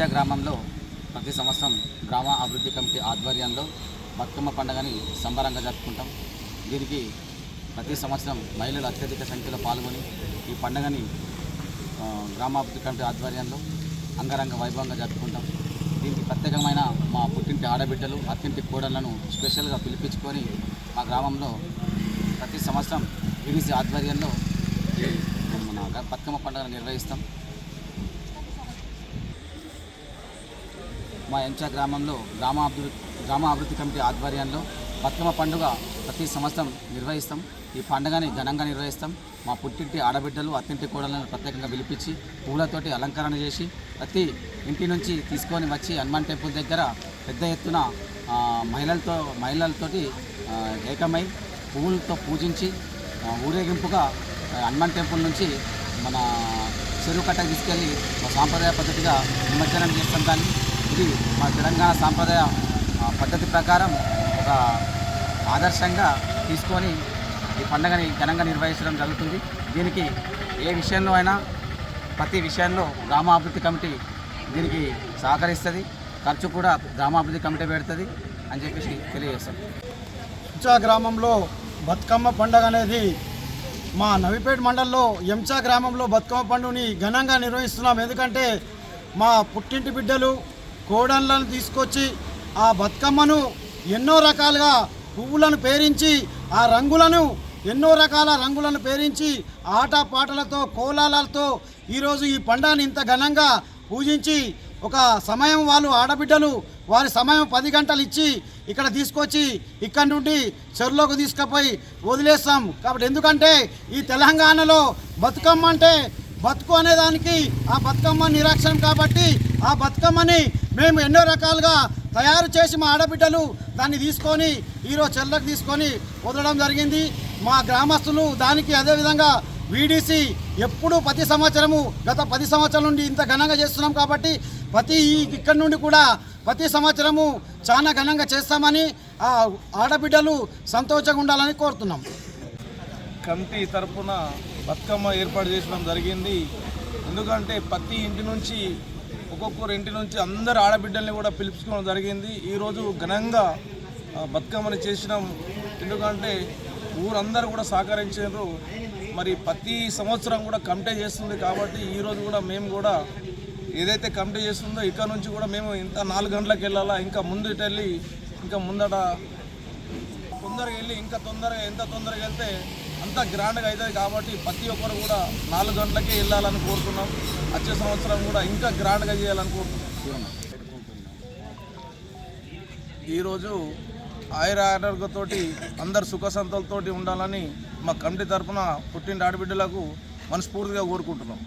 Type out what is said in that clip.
ఎంచా గ్రామంలో ప్రతి సంవత్సరం గ్రామ అభివృద్ధి కమిటీ ఆధ్వర్యంలో బతుకమ్మ పండుగని సంబరంగా జరుపుకుంటాం. దీనికి ప్రతి సంవత్సరం మహిళలు అత్యధిక సంఖ్యలో పాల్గొని ఈ పండుగని గ్రామాభివృద్ధి కమిటీ ఆధ్వర్యంలో అంగరంగ వైభవంగా జరుపుకుంటాం. దీనికి ప్రత్యేకమైన మా పుట్టింటి ఆడబిడ్డలు అత్తింటి కోడళ్ళను స్పెషల్గా పిలిపించుకొని మా గ్రామంలో ప్రతి సంవత్సరం ఈడీసీ ఆధ్వర్యంలో మన బతుకమ్మ పండుగను నిర్వహిస్తాం. మా ఎంచా గ్రామంలో గ్రామాభివృద్ధి గ్రామాభివృద్ధి కమిటీ ఆధ్వర్యంలో బతుకమ్మ పండుగ ప్రతి సంవత్సరం నిర్వహిస్తాం. ఈ పండుగని ఘనంగా నిర్వహిస్తాం. మా పుట్టింటి ఆడబిడ్డలు అత్తింటి కోడలను ప్రత్యేకంగా పిలిపించి పూలతోటి అలంకరణ చేసి ప్రతి ఇంటి నుంచి తీసుకొని వచ్చి హనుమాన్ టెంపుల్ దగ్గర పెద్ద ఎత్తున మహిళలతో మహిళలతోటి ఏకమై పువ్వులతో పూజించి ఊరేగింపుగా హనుమాన్ టెంపుల్ నుంచి మన చెరువు కట్టకు తీసుకెళ్ళి సాంప్రదాయ పద్ధతిగా నిమజ్జనం చేస్తాం దాన్ని. ఇది మా తెలంగాణ సాంప్రదాయ పద్ధతి ప్రకారం ఒక ఆదర్శంగా తీసుకొని ఈ పండుగని ఘనంగా నిర్వహించడం జరుగుతుంది. దీనికి ఏ విషయంలో అయినా ప్రతి విషయంలో గ్రామాభివృద్ధి కమిటీ దీనికి సహకరిస్తుంది. ఖర్చు కూడా గ్రామాభివృద్ధి కమిటీ పెడుతుంది అని చెప్పేసి తెలియజేస్తాం. ఎంచా గ్రామంలో బతుకమ్మ పండుగ అనేది మా నవిపేట మండలంలో ఎంచా గ్రామంలో బతుకమ్మ పండుగని ఘనంగా నిర్వహిస్తున్నాం. ఎందుకంటే మా పుట్టింటి బిడ్డలు కోడన్లను తీసుకొచ్చి ఆ బతుకమ్మను ఎన్నో రకాలుగా పువ్వులను పేరించి ఆ రంగులను ఎన్నో రకాల రంగులను పేరించి ఆట పాటలతో కోలాలతో ఈరోజు ఈ పండాన్ని ఇంత ఘనంగా పూజించి ఒక సమయం వాళ్ళు ఆడబిడ్డలు వారి సమయం పది గంటలు ఇచ్చి ఇక్కడ తీసుకొచ్చి ఇక్కడ నుండి చెరువులోకి తీసుకుపోయి వదిలేస్తాం. కాబట్టి ఎందుకంటే ఈ తెలంగాణలో బతుకమ్మ అంటే బతుకు అనేదానికి ఆ బతుకమ్మ నిరాక్షరం కాబట్టి ఆ బతుకమ్మని మేము ఎన్నో రకాలుగా తయారు చేసి మా ఆడబిడ్డలు దాన్ని తీసుకొని ఈరోజు చెల్లకు తీసుకొని వదలడం జరిగింది. మా గ్రామస్తులు దానికి అదేవిధంగా వీడీసీ ఎప్పుడు ప్రతి సంవత్సరము గత పది సంవత్సరాల నుండి ఇంత ఘనంగా చేస్తున్నాం కాబట్టి ప్రతి ఇక్కడి నుండి కూడా ప్రతి సంవత్సరము చాలా ఘనంగా చేస్తామని ఆ ఆడబిడ్డలు సంతోషంగా ఉండాలని కోరుతున్నాం. కమిటీ తరఫున బతుకమ్మ ఏర్పాటు చేయడం జరిగింది. ఎందుకంటే ప్రతి ఇంటి నుంచి ఒక్కొక్కరు ఇంటి నుంచి అందరు ఆడబిడ్డల్ని కూడా పిలుపుకోవడం జరిగింది. ఈరోజు ఘనంగా బతుకమ్మని చేసినాం. ఎందుకంటే ఊరందరూ కూడా సహకరించారు. మరి ప్రతి సంవత్సరం కూడా కమిటీ చేస్తుంది కాబట్టి ఈరోజు కూడా మేము కూడా ఏదైతే కమిటీ చేస్తుందో ఇక్కడ నుంచి కూడా మేము ఇంత నాలుగు గంటలకు వెళ్ళాలా ఇంకా ముందుకు వెళ్ళి ఇంకా ముందట తొందరగా వెళ్ళి ఇంకా తొందరగా ఎంత తొందరగా వెళ్తే అంత గ్రాండ్గా అవుతుంది కాబట్టి ప్రతి ఒక్కరు కూడా నాలుగు గంటలకే వెళ్ళాలని కోరుతున్నాం. వచ్చే సంవత్సరం కూడా ఇంకా గ్రాండ్గా చేయాలని కోరుతున్నాం. ఈరోజు ఆయుర ఆరోగ్యతోటి అందరు సుఖ సంతలతోటి ఉండాలని మా కమిటీ తరఫున పుట్టిన ఆడబిడ్డలకు మనస్ఫూర్తిగా కోరుకుంటున్నాం.